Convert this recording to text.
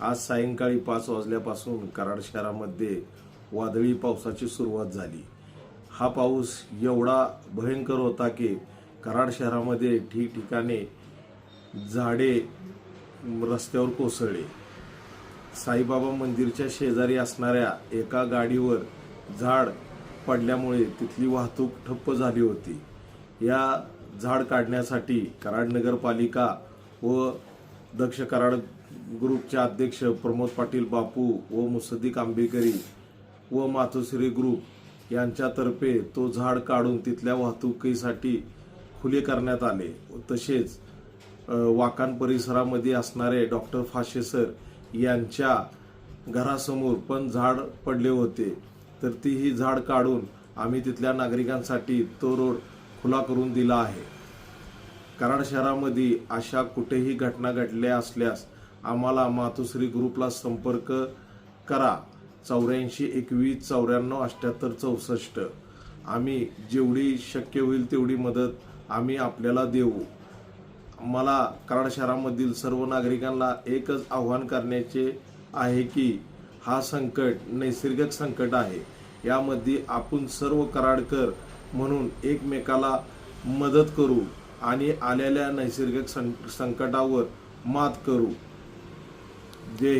आज सायंकाळी पाच वाजल्यापासून कराड शहरामध्ये वादळी पावसाची सुरुवात झाली. हा पाऊस एवढा भयंकर होता की कराड शहरामध्ये ठिकठिकाणी झाडे रस्त्यावर कोसळले. साईबाबा मंदिरच्या शेजारी असणाऱ्या एका गाडीवर झाड पडल्यामुळे तिथली वाहतूक ठप्प झाली होती. या झाड काढण्यासाठी कराड नगरपालिका व दक्ष कराड ग्रुपचे अध्यक्ष प्रमोद पाटील बापू व मुसद्दीक आंबेकरी व मातोश्री ग्रुप यांच्यातर्फे तो झाड काढून तिथल्या वाहतुकीसाठी खुले करण्यात आले. तसेच वाकान परिसरामध्ये असणारे डॉक्टर फाशे सर यांच्या घरासमोर पण झाड पडले होते. तर तीही झाड काढून आम्ही तिथल्या नागरिकांसाठी तो रोड खुला करून दिला आहे. कराड शहरामध्ये अशा कुठेही घटना घडल्या असल्यास आम्हाला मातोश्री ग्रुपला संपर्क करा. चौऱ्याऐंशी एकवीस चौऱ्याण्णव अठ्ठ्याहत्तर चौसष्ट. आम्ही जेवढी शक्य होईल तेवढी मदत आम्ही आपल्याला देऊ. मला कराड शहरामधील सर्व नागरिकांना एकच आव्हान करण्याचे आहे की हा संकट नैसर्गिक संकट आहे. यामध्ये आपण सर्व कराडकर म्हणून एकमेकाला मदत करू. आणि आलेल्या नैसर्गिक संकटावर मात करू. जय